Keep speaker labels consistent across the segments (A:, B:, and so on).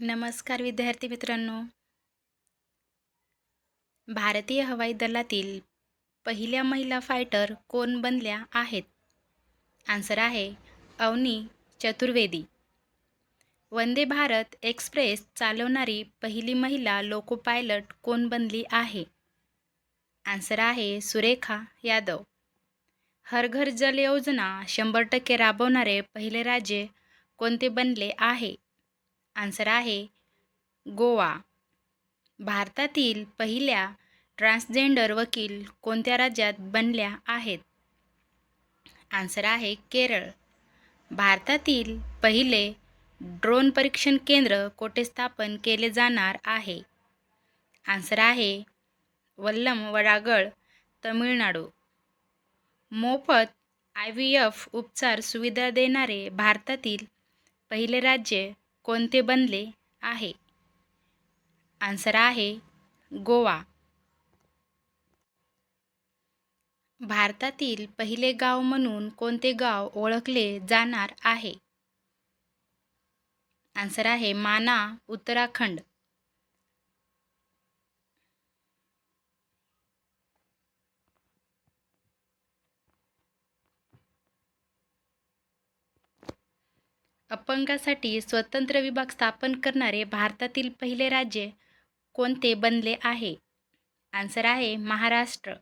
A: नमस्कार विद्यार्थी मित्रांनो. भारतीय हवाई दलातील पहिल्या महिला फायटर कोण बनल्या आहेत? आन्सर आहे अवनी चतुर्वेदी. वंदे भारत एक्सप्रेस चालवणारी पहिली महिला लोको पायलट कोण बनली आहे? आन्सर आहे सुरेखा यादव. हर घर जल योजना शंभर टक्के राबवणारे पहिले राज्य कोणते बनले आहे? आन्सर आहे गोवा. भारतातील पहिल्या ट्रान्सजेंडर वकील कोणत्या राज्यात बनल्या आहेत? आन्सर आहे केरळ. भारतातील पहिले ड्रोन परीक्षण केंद्र कोठे स्थापन केले जाणार आहे? आन्सर आहे वल्लम वडागळ तमिळनाडू. मोफत आय व्ही एफ उपचार सुविधा देणारे भारतातील पहिले राज्य कोणते बनले आहे? आन्सर आहे गोवा. भारतातील पहिले गाव म्हणून कोणते गाव ओळखले जाणार आहे? आन्सर आहे माना उत्तराखंड. अपंगासाठी स्वतंत्र विभाग स्थापन करणारे भारतातील पहिले राज्य कोणते बनले आहे? आन्सर आहे महाराष्ट्र.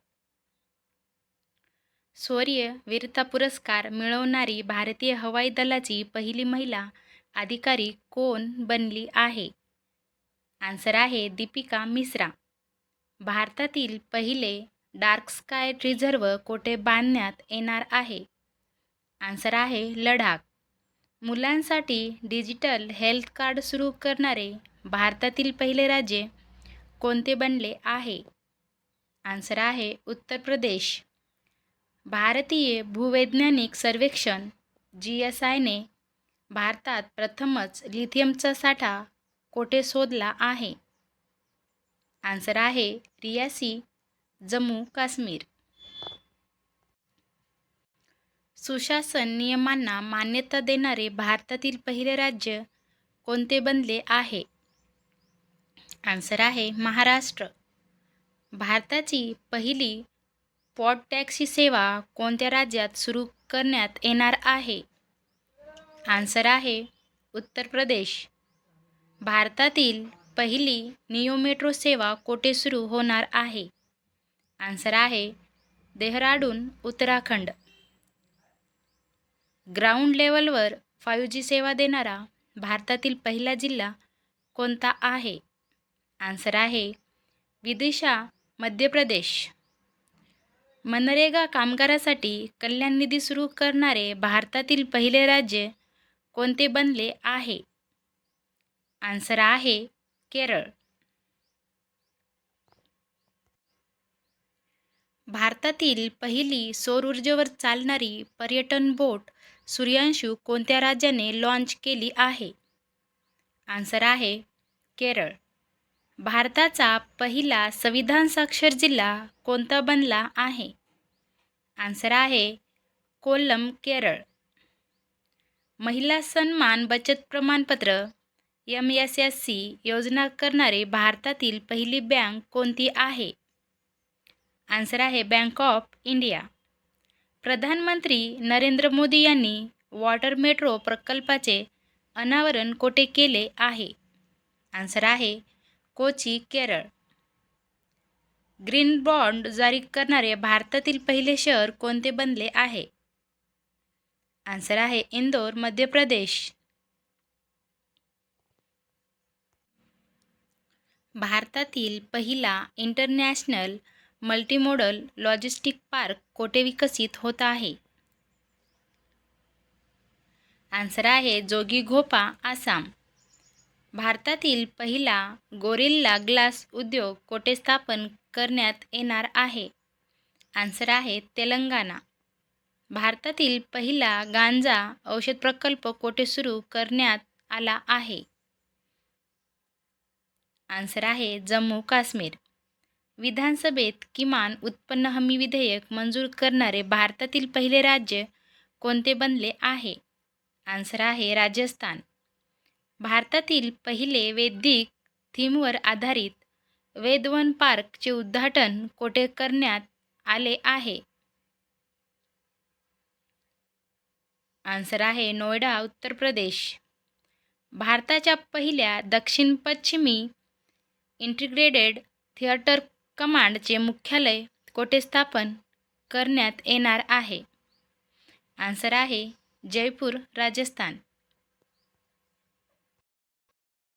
A: शौर्य वीरता पुरस्कार मिळवणारी भारतीय हवाई दलाची पहिली महिला अधिकारी कोण बनली आहे? आन्सर आहे दीपिका मिश्रा. भारतातील पहिले डार्क स्काय रिझर्व कोठे बांधण्यात येणार आहे? आन्सर आहे लडाख. मुलांसाठी डिजिटल हेल्थ कार्ड सुरू करणारे भारतातील पहिले राज्य कोणते बनले आहे? आन्सर आहे उत्तर प्रदेश. भारतीय भूवैज्ञानिक सर्वेक्षण जी एस आयने भारतात प्रथमच लिथियमचा साठा कोठे शोधला आहे? आन्सर आहे रियासी जम्मू काश्मीर. सुशासन नियमांना मान्यता देणारे भारतातील पहिले राज्य कोणते बनले आहे? आन्सर आहे महाराष्ट्र. भारताची पहिली पॉट टॅक्सी सेवा कोणत्या राज्यात सुरू करण्यात येणार आहे? आन्सर आहे उत्तर प्रदेश. भारतातील पहिली नियो मेट्रो सेवा कोठे सुरू होणार आहे? आन्सर आहे देहराडून उत्तराखंड. ग्राउंड लेवलवर फायू जी सेवा देणारा भारतातील पहिला जिल्हा कोणता आहे? आन्सर आहे विदिशा मध्य प्रदेश. मनरेगा कामगारासाठी कल्याण निधी सुरू करणारे भारतातील पहिले राज्य कोणते बनले आहे? आन्सर आहे केरळ. भारतातील पहिली सौर ऊर्जेवर चालणारी पर्यटन बोट सूर्यांशू कोणत्या राज्याने लॉन्च केली आहे? आन्सर आहे केरळ. भारताचा पहिला संविधान साक्षर जिल्हा कोणता बनला आहे? आन्सर आहे कोल्लम केरळ. महिला सन्मान बचत प्रमाणपत्र एम एस एस सी योजना करणारी भारतातील पहिली बँक कोणती आहे? आन्सर आहे बँक ऑफ इंडिया प्रधानमंत्री नरेंद्र मोदी यांनी वॉटर मेट्रो प्रकल्पाचे अनावरण कोठे केले आहे? आन्सर आहे कोची केरळ. ग्रीन बॉन्ड जारी करणारे भारतातील पहिले शहर कोणते बनले आहे? आन्सर आहे इंदोर मध्य प्रदेश. भारतातील पहिला इंटरनॅशनल मल्टीमोडल लॉजिस्टिक पार्क कोठे विकसित होत आहे? आन्सर आहे जोगीघोपा आसाम. भारतातील पहिला गोरिल्ला ग्लास उद्योग कोठे स्थापन करण्यात येणार आहे? आन्सर आहे तेलंगणा. भारतातील पहिला गांजा औषध प्रकल्प कोठे सुरू करण्यात आला आहे? आन्सर आहे जम्मू काश्मीर. विधानसभेत किमान उत्पन्न हमी विधेयक मंजूर करणारे भारतातील पहिले राज्य कोणते बनले आहे? आन्सर आहे राजस्थान. भारतातील पहिले वैदिक थीमवर आधारित वेदवन पार्कचे उद्घाटन कोठे करण्यात आले आहे? आन्सर आहे नोएडा उत्तर प्रदेश. भारताच्या पहिल्या दक्षिण पश्चिमी इंटिग्रेटेड थिएटर कमांडचे मुख्यालय कोठे स्थापन करण्यात येणार आहे. आन्सर आहे जयपूर राजस्थान.